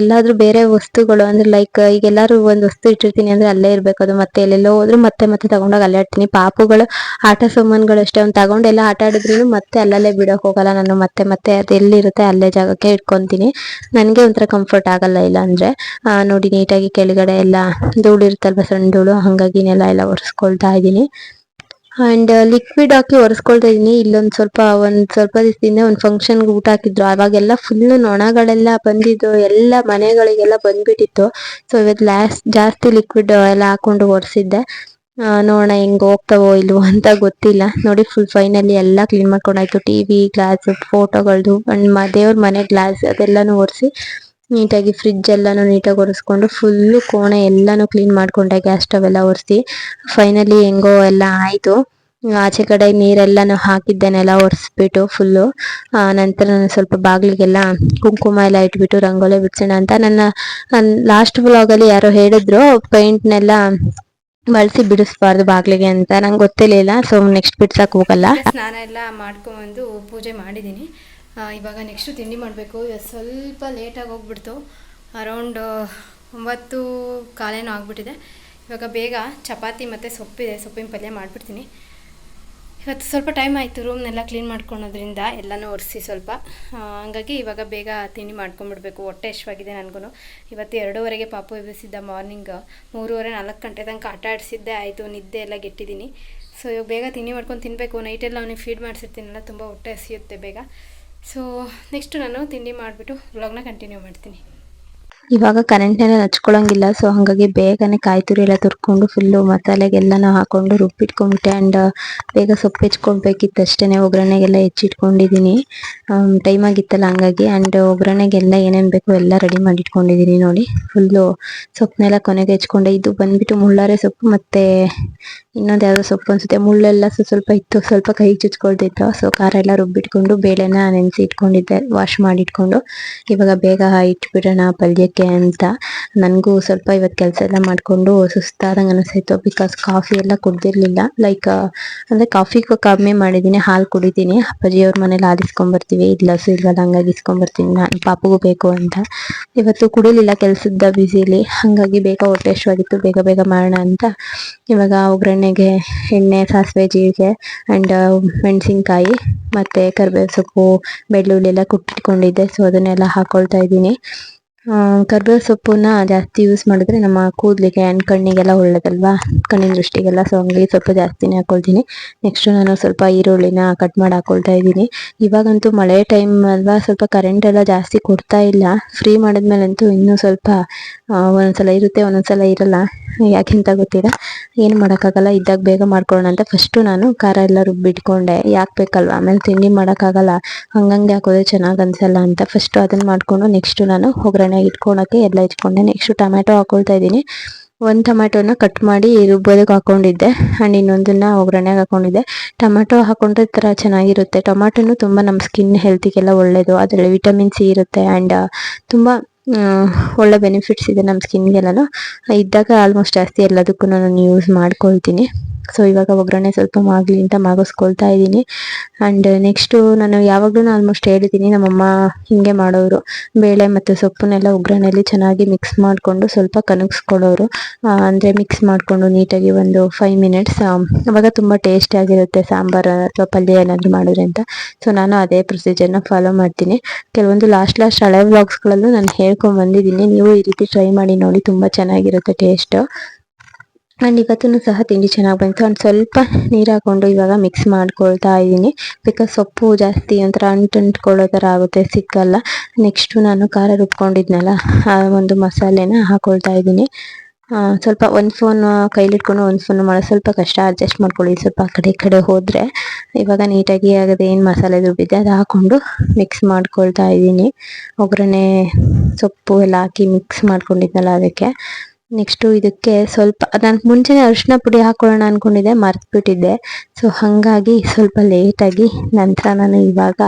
ಎಲ್ಲಾದ್ರೂ ಬೇರೆ ವಸ್ತುಗಳು, ಅಂದ್ರೆ ಲೈಕ್ ಈಗ ಎಲ್ಲಾರು ಒಂದು ವಸ್ತು ಇಟ್ಟಿರ್ತೀನಿ ಅಂದ್ರೆ ಅಲ್ಲೇ ಇರ್ಬೇಕು ಅದು, ಮತ್ತೆ ಎಲ್ಲೆಲ್ಲೋ ಹೋದ್ರು ಮತ್ತೆ ಮತ್ತೆ ತಗೊಂಡೋಗಿ ಅಲ್ಲೇ ಇಡ್ತೀನಿ. ಪಾಪುಗಳು, ಆಟ ಸಾಮಾನುಗಳು ಅಷ್ಟೇ, ಅವ್ನು ತಗೊಂಡೆಲ್ಲ ಆಟ ಆಡಿದ್ರು ಮತ್ತೆ ಅಲ್ಲಲ್ಲೇ ಬಿಡೋಕೆ ಹೋಗಲ್ಲ, ನಾನು ಮತ್ತೆ ಮತ್ತೆ ಅದು ಎಲ್ಲಿರುತ್ತೆ ಅಲ್ಲೇ ಜಾಗಕ್ಕೆ ಇಟ್ಕೊತೀನಿ. ನನಗೆ ಒಂಥರ ಕಂಫರ್ಟ್ ಆಗಲ್ಲ ಇಲ್ಲ ಅಂದ್ರೆ ನೋಡಿ ನೀಟಾಗಿ ಕೆಳಗಡೆ ಎಲ್ಲ ಧೂಳು ಇರುತ್ತಲ್ವ, ಸಣ್ಣ ಧೂಳು, ಹಾಗಾಗಿ ಎಲ್ಲ ಒರೆಸ್ಕೊಳ್ತಾ ಇದ್ದೀನಿ. ಅಂಡ್ ಲಿಕ್ವಿಡ್ ಹಾಕಿ ಒರೆಸ್ಕೊಳ್ತಾ ಇದೀನಿ. ಇಲ್ಲೊಂದ್ ಸ್ವಲ್ಪ, ಒಂದ್ ಸ್ವಲ್ಪ ದಿವಸದಿಂದ ಒಂದ್ ಫಂಕ್ಷನ್ಗೆ ಊಟ ಹಾಕಿದ್ರು. ಅವಾಗೆಲ್ಲ ಫುಲ್ ನೊಣಗಳೆಲ್ಲ ಬಂದಿದ್ದು, ಎಲ್ಲ ಮನೆಗಳಿಗೆಲ್ಲ ಬಂದ್ಬಿಟ್ಟಿತ್ತು. ಸೊ ಇವತ್ತು ಲಾಸ್ಟ್ ಜಾಸ್ತಿ ಲಿಕ್ವಿಡ್ ಎಲ್ಲ ಹಾಕೊಂಡು ಒರೆಸಿದ್ದೆ. ನೋಡೋಣ ಹೆಂಗ್ ಹೋಗ್ತಾವೋ ಇಲ್ವೋ ಅಂತ ಗೊತ್ತಿಲ್ಲ. ನೋಡಿ ಫುಲ್ ಫೈನಲಿ ಎಲ್ಲ ಕ್ಲೀನ್ ಮಾಡ್ಕೊಂಡಾಯ್ತು. ಟಿವಿ ಗ್ಲಾಸ್ ಫೋಟೋಗಳದು ಅಂಡ್ ದೇವ್ರ ಮನೆ ಗ್ಲಾಸ್ ಅದೆಲ್ಲಾನು ಒರೆಸಿ. ನೀಟಾಗಿ ಫ್ರಿಡ್ಜ್ ಎಲ್ಲಾನು ನೀಟಾಗಿ ಒರೆಸ್ಕೊಂಡು ಫುಲ್ಲು ಕೋಣೆ ಎಲ್ಲಾನು ಕ್ಲೀನ್ ಮಾಡ್ಕೊಂಡೆ ಗ್ಯಾಸ್ ಸ್ಟವ್ ಎಲ್ಲ ಒರೆಸಿ. ಫೈನಲಿ ಹೆಂಗೋ ಎಲ್ಲ ಆಯ್ತು. ಆಚೆ ಕಡೆ ನೀರೆಲ್ಲಾನು ಹಾಕಿದ್ದೇನೆಲ್ಲ ಒರೆಸ್ಬಿಟ್ಟು ಫುಲ್ಲು ನಂತರ ನಾನು ಸ್ವಲ್ಪ ಬಾಗಿಲಿಗೆಲ್ಲ ಕುಂಕುಮ ಎಲ್ಲ ಇಟ್ಬಿಟ್ಟು ರಂಗೋಲಿ ಬಿಡ್ಸೋಣ ಅಂತ ನನ್ನ ಲಾಸ್ಟ್ ವ್ಲಾಗಲ್ಲಿ ಯಾರೋ ಹೇಳಿದ್ರು ಪೇಂಟ್ನೆಲ್ಲ ಬಳಸಿ ಬಿಡಿಸ್ಬಾರ್ದು ಬಾಗಿಲಿಗೆ ಅಂತ. ನಂಗೆ ಗೊತ್ತಿರ್ಲಿಲ್ಲ ಸೊ ನೆಕ್ಸ್ಟ್ ಬಿಡ್ಸಕ್ ಹೋಗಲ್ಲ. ಸ್ನಾನ ಎಲ್ಲ ಮಾಡ್ಕೊಂಡು ಪೂಜೆ ಮಾಡಿದ್ದೀನಿ ಇವಾಗ ನೆಕ್ಸ್ಟು ತಿಂಡಿ ಮಾಡಬೇಕು. ಸ್ವಲ್ಪ ಲೇಟಾಗಿ ಹೋಗ್ಬಿಡ್ತು ಅರೌಂಡ್ ಒಂಬತ್ತು ಕಾಲೇನೋ ಆಗಿಬಿಟ್ಟಿದೆ. ಇವಾಗ ಬೇಗ ಚಪಾತಿ ಮತ್ತು ಸೊಪ್ಪಿದೆ ಸೊಪ್ಪಿನ ಪಲ್ಯ ಮಾಡಿಬಿಡ್ತೀನಿ. ಇವತ್ತು ಸ್ವಲ್ಪ ಟೈಮ್ ಆಯಿತು ರೂಮ್ನೆಲ್ಲ ಕ್ಲೀನ್ ಮಾಡ್ಕೊಳೋದ್ರಿಂದ. ಎಲ್ಲನೂ ಒರೆಸಿ ಸ್ವಲ್ಪ. ಹಾಗಾಗಿ ಇವಾಗ ಬೇಗ ತಿಂಡಿ ಮಾಡ್ಕೊಂಡ್ಬಿಡ್ಬೇಕು. ಹೊಟ್ಟೆ ಎಷ್ಟವಾಗಿದೆ ನನಗೂ ಇವತ್ತು ಎರಡೂವರೆಗೆ ಪಾಪು ಎಬ್ಬಿಸಿದ್ದ ಮಾರ್ನಿಂಗ್ ಮೂರುವರೆ, ನಾಲ್ಕು ಗಂಟೆ ತನಕ ಆಟ ಆಡಿಸಿದ್ದೆ ಆಯಿತು. ನಿದ್ದೆ ಎಲ್ಲ ಗೆಟ್ಟಿದ್ದೀನಿ. ಸೊ ಇವಾಗ ಬೇಗ ತಿಂಡಿ ಮಾಡ್ಕೊಂಡು ತಿನ್ನಬೇಕು ನೈಟೆಲ್ಲ ಅವನಿಗೆ ಫೀಡ್ ಮಾಡಿಸಿರ್ತೀನಲ್ಲ, ತುಂಬ ಹೊಟ್ಟೆ ಹಸಿಯುತ್ತೆ ಬೇಗ. ಸೊ ನೆಕ್ಸ್ಟು ನಾನು ತಿಂಡಿ ಮಾಡಿಬಿಟ್ಟು ವ್ಲಾಗ್ನ ಕಂಟಿನ್ಯೂ ಮಾಡ್ತೀನಿ. ಇವಾಗ ಕರೆಂಟ್ನೆಲ್ಲ ಹಚ್ಕೊಳಂಗಿಲ್ಲ ಸೊ ಹಾಗಾಗಿ ಬೇಗನೆ ಕಾಯಿ ತುರಿ ಎಲ್ಲ ತುರ್ಕೊಂಡು ಫುಲ್ಲು ಮಸಾಲೆಗೆಲ್ಲನೂ ಹಾಕೊಂಡು ರುಬ್ಬಿಟ್ಕೊಂಡ್ಬಿಟ್ಟೆ ಆ್ಯಂಡ್ ಬೇಗ ಸೊಪ್ಪು ಹೆಚ್ಕೊಳ್ಬೇಕಿತ್ತು ಅಷ್ಟೇ ಒಗ್ಗರಣೆಗೆಲ್ಲ ಹೆಚ್ಚಿಟ್ಕೊಂಡಿದ್ದೀನಿ ಟೈಮ್ ಆಗಿತ್ತಲ್ಲ ಹಂಗಾಗಿ ಆ್ಯಂಡ್ ಒಗ್ಗರಣೆಗೆಲ್ಲ ಏನೇನು ಬೇಕು ಎಲ್ಲ ರೆಡಿ ಮಾಡಿ ಇಟ್ಕೊಂಡಿದ್ದೀನಿ ನೋಡಿ ಫುಲ್ಲು ಸೊಪ್ಪನ್ನೆಲ್ಲ ಕೊನೆಗೆ ಹೆಚ್ಕೊಂಡೆ. ಇದು ಬಂದ್ಬಿಟ್ಟು ಮುಳ್ಳಾರೆ ಸೊಪ್ಪು ಮತ್ತು ಇನ್ನೊಂದು ಯಾವುದೋ ಸೊಪ್ಪು ಅನ್ಸುತ್ತೆ. ಮುಳ್ಳೆಲ್ಲ ಸ್ವ- ಸ್ವಲ್ಪ ಇತ್ತು, ಸ್ವಲ್ಪ ಕೈ ಚುಚ್ಕೊಳ್ತಿತ್ತು ಸೊ ಖಾರ ಎಲ್ಲ ರುಬ್ಬಿಟ್ಕೊಂಡು ಬೇಳೆನ ನೆನೆಸಿ ಇಟ್ಕೊಂಡಿದ್ದೆ ವಾಶ್ ಮಾಡಿಟ್ಕೊಂಡು. ಇವಾಗ ಬೇಗ ಇಟ್ಬಿಡೋಣ ಪಲ್ಯಕ್ಕೆ. ಅಂತ ನನಗೂ ಸ್ವಲ್ಪ ಇವತ್ತು ಕೆಲಸ ಎಲ್ಲ ಮಾಡಿಕೊಂಡು ಸುಸ್ತಾದಂಗೆ ಅನಿಸ್ತಾಯಿತ್ತು ಬಿಕಾಸ್ ಕಾಫಿ ಎಲ್ಲ ಕುಡ್ದಿರ್ಲಿಲ್ಲ. ಲೈಕ್ ಅಂದರೆ ಕಾಫಿ ಕಮ್ಮಿ ಮಾಡಿದ್ದೀನಿ ಹಾಲು ಕುಡಿತೀನಿ ಅಪ್ಪಾಜಿ ಅವ್ರ ಮನೇಲಿ ಹಾಲು ಇಸ್ಕೊಂಬರ್ತೀವಿ ಇಲ್ಲ ಇಲ್ವಲ್ಲ ಹಂಗಾಗಿ ಇಸ್ಕೊಂಬರ್ತೀನಿ ನಾನು ಪಾಪಗೂ ಬೇಕು ಅಂತ. ಇವತ್ತು ಕುಡಿಲಿಲ್ಲ ಕೆಲಸದ ಬ್ಯುಸಿಲಿ ಹಾಗಾಗಿ ಬೇಗ ಹೊಟ್ಟೆ ಆಗಿತ್ತು ಬೇಗ ಬೇಗ ಮಾಡೋಣ ಅಂತ. ಇವಾಗ ಒಗ್ಗರಣೆಗೆ ಎಣ್ಣೆ, ಸಾಸಿವೆ, ಜೀರಿಗೆ ಆ್ಯಂಡ್ ಮೆಣಸಿನ್ಕಾಯಿ ಮತ್ತು ಕರಿಬೇವು ಸೊಪ್ಪು ಬೆಳ್ಳುಳ್ಳಿ ಎಲ್ಲ ಕುಟ್ಟಿಟ್ಕೊಂಡಿದ್ದೆ. ಸೊ ಅದನ್ನೆಲ್ಲ ಹಾಕ್ಕೊಳ್ತಾ ಇದ್ದೀನಿ. ಕರಿಬೇವು ಸೊಪ್ಪನ್ನ ಜಾಸ್ತಿ ಯೂಸ್ ಮಾಡಿದ್ರೆ ನಮ್ಮ ಕೂದಲಿಗೆ ಆ್ಯಂಡ್ ಕಣ್ಣಿಗೆಲ್ಲ ಒಳ್ಳೇದಲ್ವಾ? ಕಣ್ಣಿನ ದೃಷ್ಟಿಗೆಲ್ಲ ಸೊ ಹಂಗಾಗಿ ಸ್ವಲ್ಪ ಜಾಸ್ತಿನೇ ಹಾಕೊಳ್ತೀನಿ. ನೆಕ್ಸ್ಟು ನಾನು ಸ್ವಲ್ಪ ಈರುಳ್ಳಿನ ಕಟ್ ಮಾಡಿ ಹಾಕೊಳ್ತಾ ಇದ್ದೀನಿ. ಇವಾಗಂತೂ ಮಳೆ ಟೈಮ್ ಅಲ್ವಾ, ಸ್ವಲ್ಪ ಕರೆಂಟ್ ಎಲ್ಲ ಜಾಸ್ತಿ ಕೊಡ್ತಾ ಇಲ್ಲ. ಫ್ರೀ ಮಾಡಿದ್ಮೇಲಂತೂ ಇನ್ನೂ ಸ್ವಲ್ಪ ಒಂದೊಂದ್ಸಲ ಇರುತ್ತೆ ಒಂದೊಂದ್ಸಲ ಇರಲ್ಲ. ಯಾಕೆಂತ ಗೊತ್ತಿಲ್ಲ. ಏನು ಮಾಡೋಕ್ಕಾಗಲ್ಲ, ಇದ್ದಾಗ ಬೇಗ ಮಾಡ್ಕೊಳ್ಳೋಣ ಅಂತ ಫಸ್ಟು ನಾನು ಖಾರ ಎಲ್ಲ ರುಬ್ಬಿಟ್ಕೊಂಡೆ. ಯಾಕೆ ಬೇಕಲ್ವಾ? ಆಮೇಲೆ ತಿಂಡಿ ಮಾಡೋಕ್ಕಾಗಲ್ಲ. ಹಂಗಂಗೆ ಹಾಕೋದ್ರೆ ಚೆನ್ನಾಗಿ ಅನ್ಸಲ್ಲ ಅಂತ ಫಸ್ಟು ಅದನ್ನು ಮಾಡಿಕೊಂಡು ನೆಕ್ಸ್ಟು ನಾನು ಒಗ್ಗರಣೆಗೆ ಇಟ್ಕೊಳಕ್ಕೆ ಎಲ್ಲ ಇಟ್ಕೊಂಡೆ. ನೆಕ್ಸ್ಟು ಟೊಮ್ಯಾಟೊ ಹಾಕೊಳ್ತಾ ಇದ್ದೀನಿ. ಒಂದು ಟೊಮ್ಯಾಟೋನ ಕಟ್ ಮಾಡಿ ರುಬ್ಬೋದಕ್ಕೆ ಹಾಕೊಂಡಿದ್ದೆ. ಆ್ಯಂಡ್ ಇನ್ನೊಂದನ್ನ ಒಗ್ಗರಣೆಗೆ ಹಾಕೊಂಡಿದ್ದೆ. ಟೊಮ್ಯಾಟೊ ಹಾಕೊಂಡ್ರೆ ಥರ ಚೆನ್ನಾಗಿರುತ್ತೆ. ಟೊಮ್ಯಾಟೊನು ತುಂಬ ನಮ್ಮ ಸ್ಕಿನ್ ಹೆಲ್ತಿಗೆಲ್ಲ ಒಳ್ಳೆಯದು ಅದರಲ್ಲಿ ವಿಟಮಿನ್ ಸಿ ಇರುತ್ತೆ ಆ್ಯಂಡ್ ತುಂಬ ಒಳ್ಳೆ ಬೆನಿಫಿಟ್ಸ್ ಇದೆ ನಮ್ಮ ಸ್ಕಿನ್ಗೆಲ್ಲ ಇದ್ದಾಗ ಆಲ್ಮೋಸ್ಟ್ ಜಾಸ್ತಿ ಎಲ್ಲದಕ್ಕೂ ನಾನು ಯೂಸ್ ಮಾಡ್ಕೊಳ್ತೀನಿ. ಸೊ ಇವಾಗ ಒಗ್ಗರಣೆ ಸ್ವಲ್ಪ ಮಾಗಲಿ ಅಂತ ಮಾಗಿಸ್ಕೊಳ್ತಾ ಇದ್ದೀನಿ. ಆ್ಯಂಡ್ ನೆಕ್ಸ್ಟು ನಾನು ಯಾವಾಗಲೂ ಆಲ್ಮೋಸ್ಟ್ ಹೇಳಿದ್ದೀನಿ ನಮ್ಮಮ್ಮ ಹಿಂಗೆ ಮಾಡೋರು. ಬೇಳೆ ಮತ್ತು ಸೊಪ್ಪನ್ನೆಲ್ಲ ಒಗ್ಗರಣೆಯಲ್ಲಿ ಚೆನ್ನಾಗಿ ಮಿಕ್ಸ್ ಮಾಡಿಕೊಂಡು ಸ್ವಲ್ಪ ಕನಗಿಸ್ಕೊಳ್ಳೋರು ಅಂದರೆ ಮಿಕ್ಸ್ ಮಾಡಿಕೊಂಡು ನೀಟಾಗಿ ಒಂದು ಫೈವ್ ಮಿನಿಟ್ಸ್ ಅವಾಗ ತುಂಬ ಟೇಸ್ಟಿಯಾಗಿರುತ್ತೆ ಸಾಂಬಾರು ಅಥವಾ ಪಲ್ಯ ಏನಾದರೂ ಮಾಡಿದ್ರೆ ಅಂತ. ಸೊ ನಾನು ಅದೇ ಪ್ರೊಸೀಜರ್ನ ಫಾಲೋ ಮಾಡ್ತೀನಿ. ಕೆಲವೊಂದು ಲಾಸ್ಟ್ ಲಾಸ್ಟ್ ಹಳೆ ವ್ಲಾಗ್ಸ್ಗಳಲ್ಲೂ ನಾನು ಹೇಳ್ಕೊಂಡು ಬಂದಿದ್ದೀನಿ. ನೀವು ಈ ರೀತಿ ಟ್ರೈ ಮಾಡಿ ನೋಡಿ, ತುಂಬ ಚೆನ್ನಾಗಿರುತ್ತೆ ಟೇಸ್ಟು ಆ್ಯಂಡ್ ಇವತ್ತೂ ಸಹ ತಿಂಡಿ ಚೆನ್ನಾಗಿ ಬಂತು. ಆ್ಯಂಡ್ ಸ್ವಲ್ಪ ನೀರು ಹಾಕ್ಕೊಂಡು ಇವಾಗ ಮಿಕ್ಸ್ ಮಾಡ್ಕೊಳ್ತಾ ಇದ್ದೀನಿ. ಬಿಕಾಸ್ ಸೊಪ್ಪು ಜಾಸ್ತಿ ಒಂಥರ ಅಂಟುಂಟ್ಕೊಳ್ಳೋ ಥರ ಆಗುತ್ತೆ, ಸಿಕ್ಕಲ್ಲ. ನೆಕ್ಸ್ಟು ನಾನು ಖಾರ ರುಬ್ಕೊಂಡಿದ್ನಲ್ಲ, ಆ ಒಂದು ಮಸಾಲೆನ ಹಾಕೊಳ್ತಾ ಇದ್ದೀನಿ. ಸ್ವಲ್ಪ ಒಂದು ಫೋನ್ ಕೈಲಿಟ್ಕೊಂಡು ಒಂದು ಫೋನ್ ಮಾಡೋದು ಸ್ವಲ್ಪ ಕಷ್ಟ ಅಡ್ಜಸ್ಟ್ ಮಾಡ್ಕೊಳ್ಳಿ. ಸ್ವಲ್ಪ ಆ ಕಡೆ ಕಡೆ ಹೋದರೆ ಇವಾಗ ನೀಟಾಗಿ ಆಗದೆ ಏನು ಮಸಾಲೆ ರುಬ್ಬಿದ್ದೆ ಅದು ಹಾಕ್ಕೊಂಡು ಮಿಕ್ಸ್ ಮಾಡ್ಕೊಳ್ತಾ ಇದ್ದೀನಿ. ಒಗ್ಗರಣೆ ಸೊಪ್ಪು ಎಲ್ಲ ಹಾಕಿ ಮಿಕ್ಸ್ ಮಾಡ್ಕೊಂಡಿದ್ನಲ್ಲ ಅದಕ್ಕೆ. ನೆಕ್ಸ್ಟು ಇದಕ್ಕೆ ಸ್ವಲ್ಪ, ನಾನು ಮುಂಚೆನೇ ಅರಿಶಿನ ಪುಡಿ ಹಾಕೊಳ್ಳೋಣ ಅಂದ್ಕೊಂಡಿದ್ದೆ ಮರೆತುಬಿಟ್ಟಿದ್ದೆ. ಸೊ ಹಾಗಾಗಿ ಸ್ವಲ್ಪ ಲೇಟಾಗಿ ನಂತರ ನಾನು ಇವಾಗ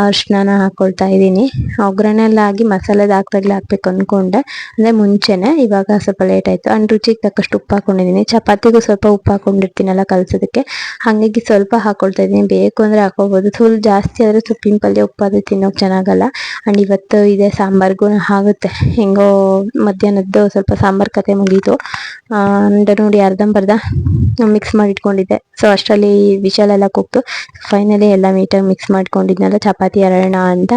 ಅರಿಶಿನ ಹಾಕ್ಕೊಳ್ತಾ ಇದ್ದೀನಿ. ಒಗ್ಗರಣೆಲ್ಲಾಗಿ ಮಸಾಲೆದು ಹಾಕ್ದಾಗಲೇ ಹಾಕ್ಬೇಕು ಅಂದ್ಕೊಂಡೆ ಅಂದರೆ ಮುಂಚೆನೇ ಇವಾಗ ಸ್ವಲ್ಪ ಲೇಟ್ ಆಯಿತು. ಆ್ಯಂಡ್ ರುಚಿಗೆ ತಕ್ಕಷ್ಟು ಉಪ್ಪು ಹಾಕ್ಕೊಂಡಿದ್ದೀನಿ ಚಪಾತಿಗೂ ಸ್ವಲ್ಪ ಉಪ್ಪು ಹಾಕ್ಕೊಂಡಿರ್ತೀನಲ್ಲ ಕಲಸೋದಕ್ಕೆ. ಹಾಗಾಗಿ ಸ್ವಲ್ಪ ಹಾಕ್ಕೊಳ್ತಾ ಇದ್ದೀನಿ. ಬೇಕು ಅಂದರೆ ಹಾಕೋಬೋದು. ಫುಲ್ ಜಾಸ್ತಿ ಆದರೆ ಸೊಪ್ಪಿನ ಪಲ್ಯ, ಉಪ್ಪು ಅದು ತಿನ್ನೋಕೆ ಚೆನ್ನಾಗಲ್ಲ. ಆ್ಯಂಡ್ ಇವತ್ತು ಇದೆ ಸಾಂಬಾರ್ಗೂ, ಆಗುತ್ತೆ. ಹೆಂಗೋ ಮಧ್ಯಾಹ್ನದ್ದು ಸ್ವಲ್ಪ ಸಾಂಬಾರ್ ಕತೆ ಮುಗೀತು. ಅಂಡ್ ನೋಡಿ ಅರ್ಧಂಬರ್ಧ ಮಿಕ್ಸ್ ಮಾಡಿ ಇಟ್ಕೊಂಡಿದ್ದೆ ಸೊ ಅಷ್ಟರಲ್ಲಿ ಎಲ್ಲ ಕೂಗ್ತು. ಫೈನಲಿ ಎಲ್ಲ ನೀಟಾಗಿ ಮಿಕ್ಸ್ ಮಾಡ್ಕೊಂಡಿದ್ನಲ್ಲ ಚಪಾತಿ ಹರಣ ಅಂತ.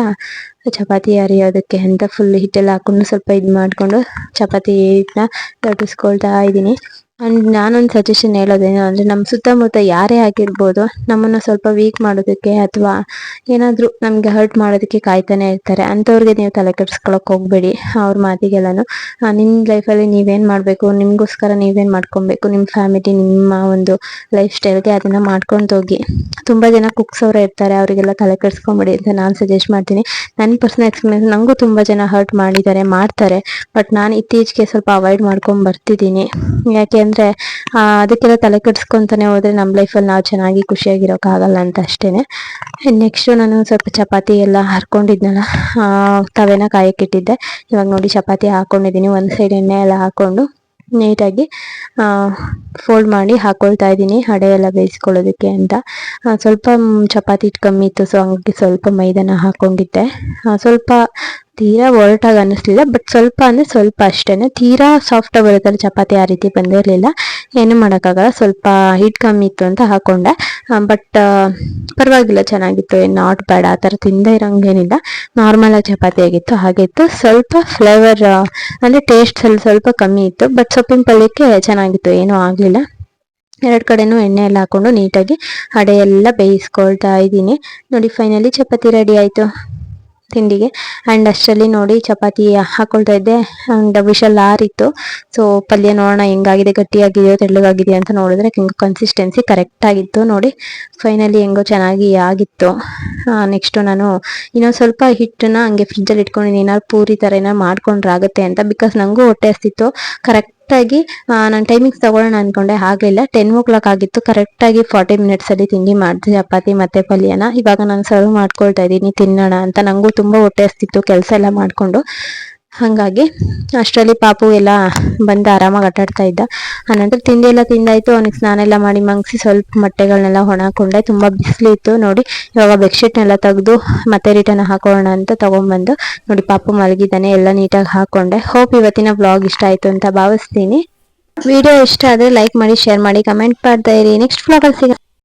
ಚಪಾತಿ ಅರಿಯೋದಕ್ಕೆ ಅಂತ ಫುಲ್ ಹಿಟ್ಟೆಲ್ಲ ಹಾಕೊಂಡು ಸ್ವಲ್ಪ ಇದು ಮಾಡಿಕೊಂಡು ಚಪಾತಿ ಹಿಟ್ಟನ್ನ ತಟ್ಟಿಸ್ಕೊಳ್ತಾ ಇದ್ದೀನಿ. ಅಂಡ್ ನಾನೊಂದು ಸಜೆಷನ್ ಹೇಳೋದೇನು ಅಂದರೆ ನಮ್ಮ ಸುತ್ತಮುತ್ತ ಯಾರೇ ಆಗಿರ್ಬೋದು ನಮ್ಮನ್ನು ಸ್ವಲ್ಪ ವೀಕ್ ಮಾಡೋದಕ್ಕೆ ಅಥವಾ ಏನಾದರೂ ನಮಗೆ ಹರ್ಟ್ ಮಾಡೋದಕ್ಕೆ ಕಾಯ್ತಾನೆ ಇರ್ತಾರೆ. ಅಂಥವ್ರಿಗೆ ನೀವು ತಲೆ ಕೆಡಿಸ್ಕೊಳಕ್ಕೆ ಹೋಗಬೇಡಿ. ಅವ್ರ ಮಾತಿಗೆಲ್ಲನೂ ನಿಮ್ಮ ಲೈಫಲ್ಲಿ ನೀವೇನು ಮಾಡಬೇಕು, ನಿಮಗೋಸ್ಕರ ನೀವೇನು ಮಾಡ್ಕೊಬೇಕು ನಿಮ್ಮ ಫ್ಯಾಮಿಲಿ ನಿಮ್ಮ ಒಂದು ಲೈಫ್ ಸ್ಟೈಲ್ಗೆ ಅದನ್ನು ಮಾಡ್ಕೊಂಡು ಹೋಗಿ. ತುಂಬ ಜನ ಕುಕ್ಸ್ ಅವರೇ ಇರ್ತಾರೆ, ಅವರಿಗೆಲ್ಲ ತಲೆ ಕೆಡಿಸ್ಕೊಂಬಿಡಿ ಅಂತ ನಾನು ಸಜೆಸ್ಟ್ ಮಾಡ್ತೀನಿ. ನನ್ನ ಪರ್ಸನಲ್ ಎಕ್ಸ್ಪೀರಿಯನ್ಸ್ ನನಗೂ ತುಂಬ ಜನ ಹರ್ಟ್ ಮಾಡಿದ್ದಾರೆ, ಮಾಡ್ತಾರೆ. ಬಟ್ ನಾನು ಇತ್ತೀಚೆಗೆ ಸ್ವಲ್ಪ ಅವಾಯ್ಡ್ ಮಾಡ್ಕೊಂಡು ಬರ್ತಿದ್ದೀನಿ. ಯಾಕೆ ಅಂದರೆ ಅದಕ್ಕೆಲ್ಲ ತಲೆ ಕೆಡಿಸ್ಕೊಂತಾನೆ ಹೋದ್ರೆ ನಮ್ಮ ಲೈಫಲ್ಲಿ ನಾವು ಚೆನ್ನಾಗಿ ಖುಷಿಯಾಗಿರೋಕ್ಕಾಗಲ್ಲ ಅಂತ ಅಷ್ಟೇನೆ. ನೆಕ್ಸ್ಟು ನಾನು ಸ್ವಲ್ಪ ಚಪಾತಿ ಎಲ್ಲ ಹರ್ಕೊಂಡಿದ್ನಲ್ಲ ಆ, ತವೆನ ಕಾಯಕ್ಕಿಟ್ಟಿದ್ದೆ ಇವಾಗ ನೋಡಿ ಚಪಾತಿ ಹಾಕ್ಕೊಂಡಿದ್ದೀನಿ ಒಂದು ಸೈಡ್ ಎಣ್ಣೆ ಎಲ್ಲ ಹಾಕೊಂಡು ನೀಟಾಗಿ ಫೋಲ್ಡ್ ಮಾಡಿ ಹಾಕೊಳ್ತಾ ಇದ್ದೀನಿ ಹಡೆ ಎಲ್ಲ ಬೇಯಿಸ್ಕೊಳ್ಳೋದಕ್ಕೆ ಅಂತ. ಸ್ವಲ್ಪ ಚಪಾತಿ ಹಿಟ್ಟು ಕಮ್ಮಿ ಇತ್ತು ಸೊ ಹಂಗಾಗಿ ಸ್ವಲ್ಪ ಮೈದಾನ ಹಾಕೊಂಡಿದ್ದೆ. ಸ್ವಲ್ಪ ತೀರಾ ಒರಟಾಗಿ ಅನ್ನಿಸ್ಲಿಲ್ಲ ಬಟ್ ಸ್ವಲ್ಪ ಅಂದರೆ ಸ್ವಲ್ಪ ಅಷ್ಟೇ. ತೀರಾ ಸಾಫ್ಟಾಗಿ ಬರುತ್ತಲ್ಲ ಚಪಾತಿ ಆ ರೀತಿ ಬಂದಿರಲಿಲ್ಲ ಏನು ಮಾಡೋಕ್ಕಾಗಲ್ಲ, ಸ್ವಲ್ಪ ಹಿಟ್ ಕಮ್ಮಿ ಇತ್ತು ಅಂತ ಹಾಕೊಂಡೆ. ಬಟ್ ಪರವಾಗಿಲ್ಲ, ಚೆನ್ನಾಗಿತ್ತು. ಏನು ನಾಟ್ ಬ್ಯಾಡ್ ಆ ಥರ ತಿಂದೇ ಇರೋಂಗೇನಿಲ್ಲ. ನಾರ್ಮಲಾಗಿ ಚಪಾತಿ ಆಗಿತ್ತು, ಹಾಗೆ ಸ್ವಲ್ಪ ಫ್ಲೇವರ್ ಅಂದರೆ ಟೇಸ್ಟ್ ಸ್ವಲ್ಪ ಸ್ವಲ್ಪ ಕಮ್ಮಿ ಇತ್ತು ಬಟ್ ಸೊಪ್ಪಿನ ಪಲ್ಯಕ್ಕೆ ಚೆನ್ನಾಗಿತ್ತು. ಏನೂ ಆಗಲಿಲ್ಲ. ಎರಡು ಕಡೆನೂ ಎಣ್ಣೆ ಎಲ್ಲ ಹಾಕೊಂಡು ನೀಟಾಗಿ ಹಡೆ ಎಲ್ಲ ಬೇಯಿಸ್ಕೊಳ್ತಾ ಇದ್ದೀನಿ. ನೋಡಿ ಫೈನಲಿ ಚಪಾತಿ ರೆಡಿ ಆಯಿತು. ತಿಂಡಿಗೆ. ಆ್ಯಂಡ್ ಅಷ್ಟರಲ್ಲಿ ನೋಡಿ ಚಪಾತಿ ಹಾಕೊಳ್ತಾ ಇದ್ದೆ. And whistle ಆರಿತ್ತು. ಸೊ ಪಲ್ಯ ನೋಡೋಣ ಹೆಂಗಾಗಿದೆ, ಗಟ್ಟಿಯಾಗಿದೆಯೋ, ತೆಳ್ಳಗಾಗಿದೆಯೋ ಅಂತ ನೋಡಿದ್ರೆ ಹಿಂಗೆ ಕನ್ಸಿಸ್ಟೆನ್ಸಿ ಕರೆಕ್ಟಾಗಿತ್ತು ನೋಡಿ. ಫೈನಲಿ ಹೆಂಗೋ ಚೆನ್ನಾಗಿ ಆಗಿತ್ತು. ನೆಕ್ಸ್ಟು ನಾನು ಇನ್ನೊಂದು ಸ್ವಲ್ಪ ಹಿಟ್ಟನ್ನ ಹಂಗೆ ಫ್ರಿಜ್ಜಲ್ಲಿ ಇಟ್ಕೊಂಡಿದ್ದೀನಿ. ಏನಾದ್ರು ಪೂರಿ ಥರ ಏನಾರು ಮಾಡ್ಕೊಂಡ್ರೆ ಆಗುತ್ತೆ ಅಂತ. ಬಿಕಾಸ್ ನನಗೂ ಹೊಟ್ಟೆ ಹಸ್ತಿತ್ತು. ಕರೆಕ್ಟಾಗಿ ನಾನು ಟೈಮಿಂಗ್ಸ್ ತಗೊಳ್ಳೋಣ ಅಂದ್ಕೊಂಡೆ ಆಗಲಿಲ್ಲ ಟೆನ್ ಓ ಕ್ಲಾಕ್ ಆಗಿತ್ತು ಕರೆಕ್ಟಾಗಿ ಫಾರ್ಟಿ ಮಿನಿಟ್ಸಲ್ಲಿ ತಿಂಡಿ ಮಾಡಿದೆ, ಚಪಾತಿ ಮತ್ತು ಪಲ್ಯನ. ಇವಾಗ ನಾನು ಸರ್ವ್ ಮಾಡ್ಕೊಳ್ತಾ ಇದ್ದೀನಿ, ತಿನ್ನೋಣ ಅಂತ. ನನಗೂ ತುಂಬ ಹೊಟ್ಟೆ ಹಸ್ತಿತ್ತು, ಕೆಲಸ ಎಲ್ಲ ಮಾಡಿಕೊಂಡು. ಹಾಗಾಗಿ ಅಷ್ಟರಲ್ಲಿ ಪಾಪು ಎಲ್ಲ ಬಂದು ಆರಾಮಾಗಿ ಆಟಾಡ್ತಾ ಇದ್ದ. ಆನಂತರ ತಿಂಡಿ ಎಲ್ಲ ತಿಂದಾಯ್ತು. ಅವನಿಗೆ ಸ್ನಾನ ಎಲ್ಲ ಮಾಡಿ ಮಂಗಿಸಿ ಸ್ವಲ್ಪ ಮೊಟ್ಟೆಗಳನ್ನೆಲ್ಲ ಒಣಕೊಂಡೆ. ತುಂಬ ಬಿಸಿಲು ಇತ್ತು. ನೋಡಿ, ಇವಾಗ ಬೆಡ್ಶೀಟ್ನೆಲ್ಲ ತೆಗೆದು ಮತ್ತೆ ರಿಟರ್ನ್ ಹಾಕೋಣ ಅಂತ ತೊಗೊಂಬಂದು ನೋಡಿ ಪಾಪು ಮಲಗಿದ್ದಾನೆ. ಎಲ್ಲ ನೀಟಾಗಿ ಹಾಕೊಂಡೆ. ಹೋಪ್ ಇವತ್ತಿನ ಬ್ಲಾಗ್ ಇಷ್ಟ ಆಯಿತು ಅಂತ ಭಾವಿಸ್ತೀನಿ. ವಿಡಿಯೋ ಇಷ್ಟ ಆದರೆ ಲೈಕ್ ಮಾಡಿ, ಶೇರ್ ಮಾಡಿ, ಕಮೆಂಟ್ ಮಾಡ್ತಾ ಇರಿ. ನೆಕ್ಸ್ಟ್ ಬ್ಲಾಗಲ್ಲಿ ಸಿಗ